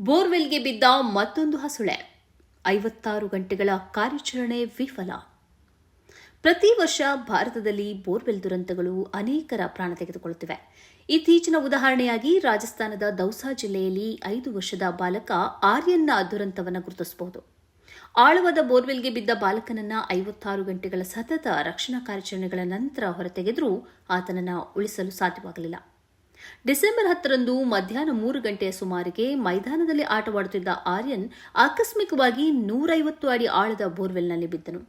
ಬೋರ್ವೆಲ್ಗೆ ಬಿದ್ದ ಮತ್ತೊಂದು ಹಸುಳೆ. ಐವತ್ತಾರು ಗಂಟೆಗಳ ಕಾರ್ಯಾಚರಣೆ ವಿಫಲ. ಪ್ರತಿ ವರ್ಷ ಭಾರತದಲ್ಲಿ ಬೋರ್ವೆಲ್ ದುರಂತಗಳು ಅನೇಕರ ಪ್ರಾಣ ತೆಗೆದುಕೊಳ್ಳುತ್ತಿವೆ. ಇತ್ತೀಚಿನ ಉದಾಹರಣೆಯಾಗಿ ರಾಜಸ್ಥಾನದ ದೌಸಾ ಜಿಲ್ಲೆಯಲ್ಲಿ ಐದು ವರ್ಷದ ಬಾಲಕ ಆರ್ಯನ್ನ ದುರಂತವನ್ನು ಗುರುತಿಸಬಹುದು. ಆಳವಾದ ಬೋರ್ವೆಲ್ಗೆ ಬಿದ್ದ ಬಾಲಕನನ್ನ ಐವತ್ತಾರು ಗಂಟೆಗಳ ಸತತ ರಕ್ಷಣಾ ಕಾರ್ಯಾಚರಣೆಗಳ ನಂತರ ಹೊರತೆಗೆದರೂ ಆತನನ್ನು ಉಳಿಸಲು ಸಾಧ್ಯವಾಗಲಿಲ್ಲ. ಡಿಸೆಂಬರ್ ಹತ್ತರಂದು ಮಧ್ಯಾಹ್ನ ಮೂರು ಗಂಟೆಯ ಸುಮಾರಿಗೆ ಮೈದಾನದಲ್ಲಿ ಆಟವಾಡುತ್ತಿದ್ದ ಆರ್ಯನ್ ಆಕಸ್ಮಿಕವಾಗಿ ನೂರೈವತ್ತು ಅಡಿ ಆಳದ ಬೋರ್ವೆಲ್ನಲ್ಲಿ ಬಿದ್ದನು.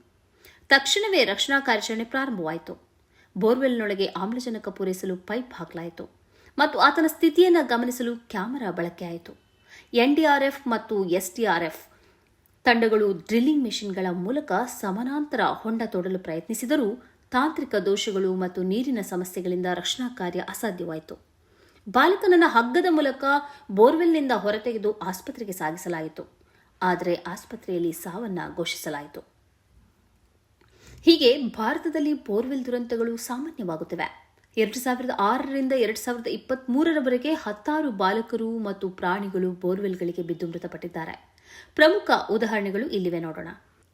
ತಕ್ಷಣವೇ ರಕ್ಷಣಾ ಕಾರ್ಯಾಚರಣೆ ಪ್ರಾರಂಭವಾಯಿತು. ಬೋರ್ವೆಲ್ನೊಳಗೆ ಆಮ್ಲಜನಕ ಪೂರೈಸಲು ಪೈಪ್ ಹಾಕಲಾಯಿತು ಮತ್ತು ಆತನ ಸ್ಥಿತಿಯನ್ನು ಗಮನಿಸಲು ಕ್ಯಾಮೆರಾ ಬಳಕೆಯಾಯಿತು ಎನ್ಡಿಆರ್ಎಫ್ ಮತ್ತು ಎಸ್ಡಿಆರ್ಎಫ್ ತಂಡಗಳು ಡ್ರಿಲ್ಲಿಂಗ್ ಮೆಷಿನ್ಗಳ ಮೂಲಕ ಸಮಾನಾಂತರ ಹೊಂಡ ತೊಡಲು ಪ್ರಯತ್ನಿಸಿದರೂ ತಾಂತ್ರಿಕ ದೋಷಗಳು ಮತ್ತು ನೀರಿನ ಸಮಸ್ಯೆಗಳಿಂದ ರಕ್ಷಣಾ ಕಾರ್ಯ ಅಸಾಧ್ಯವಾಯಿತು. ಬಾಲಕನನ್ನ ಹಗ್ಗದ ಮೂಲಕ ಬೋರ್ವೆಲ್ನಿಂದ ಹೊರತೆಗೆದು ಆಸ್ಪತ್ರೆಗೆ ಸಾಗಿಸಲಾಯಿತು. ಆದರೆ ಆಸ್ಪತ್ರೆಯಲ್ಲಿ ಸಾವನ್ನ ಘೋಷಿಸಲಾಯಿತು. ಹೀಗೆ ಭಾರತದಲ್ಲಿ ಬೋರ್ವೆಲ್ ದುರಂತಗಳು ಸಾಮಾನ್ಯವಾಗುತ್ತಿವೆ. ಎರಡು ಸಾವಿರದ ಆರರಿಂದ ಎರಡು ಸಾವಿರದ ಇಪ್ಪತ್ತ್ ಮೂರರವರೆಗೆ ಹತ್ತಾರು ಬಾಲಕರು ಮತ್ತು ಪ್ರಾಣಿಗಳು ಬೋರ್ವೆಲ್ಗಳಿಗೆ ಬಿದ್ದು ಮೃತಪಟ್ಟಿದ್ದಾರೆ. ಪ್ರಮುಖ ಉದಾಹರಣೆಗಳು ಇಲ್ಲಿವೆ ನೋಡೋಣ.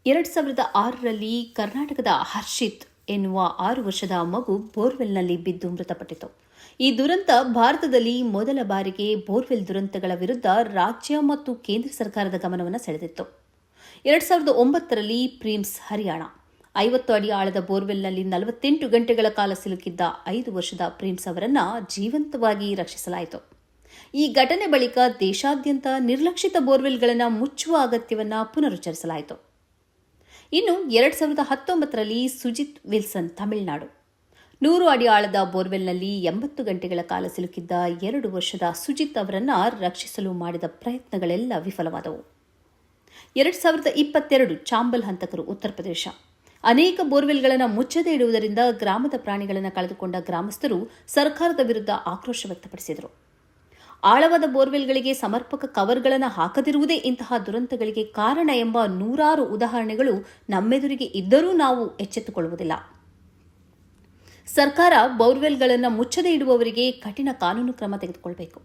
ಎರಡು ಸಾವಿರದ ಆರರಲ್ಲಿ ಕರ್ನಾಟಕದ ಹರ್ಷಿತ್ ಎನ್ನುವ ಆರು ವರ್ಷದ ಮಗು ಬೋರ್ವೆಲ್ನಲ್ಲಿ ಬಿದ್ದು ಮೃತಪಟ್ಟಿತು. ಈ ದುರಂತ ಭಾರತದಲ್ಲಿ ಮೊದಲ ಬಾರಿಗೆ ಬೋರ್ವೆಲ್ ದುರಂತಗಳ ವಿರುದ್ಧ ರಾಜ್ಯ ಮತ್ತು ಕೇಂದ್ರ ಸರ್ಕಾರದ ಗಮನವನ್ನು ಸೆಳೆದಿತ್ತು. ಎರಡ್ ಸಾವಿರದ ಒಂಬತ್ತರಲ್ಲಿ ಪ್ರೀಮ್ಸ್ ಹರಿಯಾಣ. ಐವತ್ತು ಅಡಿ ಆಳದ ಬೋರ್ವೆಲ್ನಲ್ಲಿ ನಲವತ್ತೆಂಟು ಗಂಟೆಗಳ ಕಾಲ ಸಿಲುಕಿದ್ದ ಐದು ವರ್ಷದ ಪ್ರೀಮ್ಸ್ ಅವರನ್ನ ಜೀವಂತವಾಗಿ ರಕ್ಷಿಸಲಾಯಿತು. ಈ ಘಟನೆ ಬಳಿಕ ದೇಶಾದ್ಯಂತ ನಿರ್ಲಕ್ಷಿತ ಬೋರ್ವೆಲ್ಗಳನ್ನು ಮುಚ್ಚುವ ಅಗತ್ಯವನ್ನು ಪುನರುಚ್ಚರಿಸಲಾಯಿತು. ಇನ್ನು ಎರಡ್ ಸಾವಿರದ ಹತ್ತೊಂಬತ್ತರಲ್ಲಿ ಸುಜಿತ್ ವಿಲ್ಸನ್ ತಮಿಳುನಾಡು. ನೂರು ಅಡಿ ಆಳದ ಬೋರ್ವೆಲ್ನಲ್ಲಿ ಎಂಬತ್ತು ಗಂಟೆಗಳ ಕಾಲ ಸಿಲುಕಿದ್ದ ಎರಡು ವರ್ಷದ ಸುಜಿತ್ ಅವರನ್ನ ರಕ್ಷಿಸಲು ಮಾಡಿದ ಪ್ರಯತ್ನಗಳೆಲ್ಲ ವಿಫಲವಾದವು. ಎರಡು ಸಾವಿರದ ಇಪ್ಪತ್ತೆರಡು ಚಾಂಬಲ್ ಹಂತಕರು ಉತ್ತರ ಪ್ರದೇಶ. ಅನೇಕ ಬೋರ್ವೆಲ್ಗಳನ್ನು ಮುಚ್ಚದೇ ಇಡುವುದರಿಂದ ಗ್ರಾಮದ ಪ್ರಾಣಿಗಳನ್ನು ಕಳೆದುಕೊಂಡ ಗ್ರಾಮಸ್ಥರು ಸರ್ಕಾರದ ವಿರುದ್ಧ ಆಕ್ರೋಶ ವ್ಯಕ್ತಪಡಿಸಿದರು. ಆಳವಾದ ಬೋರ್ವೆಲ್ಗಳಿಗೆ ಸಮರ್ಪಕ ಕವರ್ಗಳನ್ನು ಹಾಕದಿರುವುದೇ ಇಂತಹ ದುರಂತಗಳಿಗೆ ಕಾರಣ ಎಂಬ ನೂರಾರು ಉದಾಹರಣೆಗಳು ನಮ್ಮೆದುರಿಗೆ ಇದ್ದರೂ ನಾವು ಎಚ್ಚೆತ್ತುಕೊಳ್ಳುವುದಿಲ್ಲ. ಸರ್ಕಾರ ಬೋರ್ವೆಲ್ಗಳನ್ನು ಮುಚ್ಚದೇ ಇಡುವವರಿಗೆ ಕಠಿಣ ಕಾನೂನು ಕ್ರಮ ತೆಗೆದುಕೊಳ್ಳಬೇಕು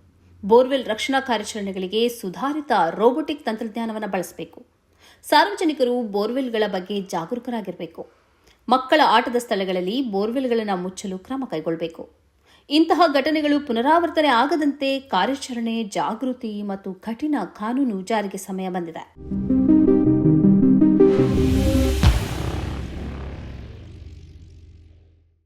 ಬೋರ್ವೆಲ್ ರಕ್ಷಣಾ ಕಾರ್ಯಾಚರಣೆಗಳಿಗೆ ಸುಧಾರಿತ ರೋಬೋಟಿಕ್ ತಂತ್ರಜ್ಞಾನವನ್ನು ಬಳಸಬೇಕು. ಸಾರ್ವಜನಿಕರು ಬೋರ್ವೆಲ್ಗಳ ಬಗ್ಗೆ ಜಾಗರೂಕರಾಗಿರಬೇಕು. ಮಕ್ಕಳ ಆಟದ ಸ್ಥಳಗಳಲ್ಲಿ ಬೋರ್ವೆಲ್ಗಳನ್ನು ಮುಚ್ಚಲು ಕ್ರಮ ಕೈಗೊಳ್ಳಬೇಕು ಇಂತಹ ಘಟನೆಗಳು ಪುನರಾವರ್ತನೆ ಆಗದಂತೆ ಕಾರ್ಯಾಚರಣೆ, ಜಾಗೃತಿ ಮತ್ತು ಕಠಿಣ ಕಾನೂನು ಜಾರಿಗೆ ಸಮಯ ಬಂದಿದೆ.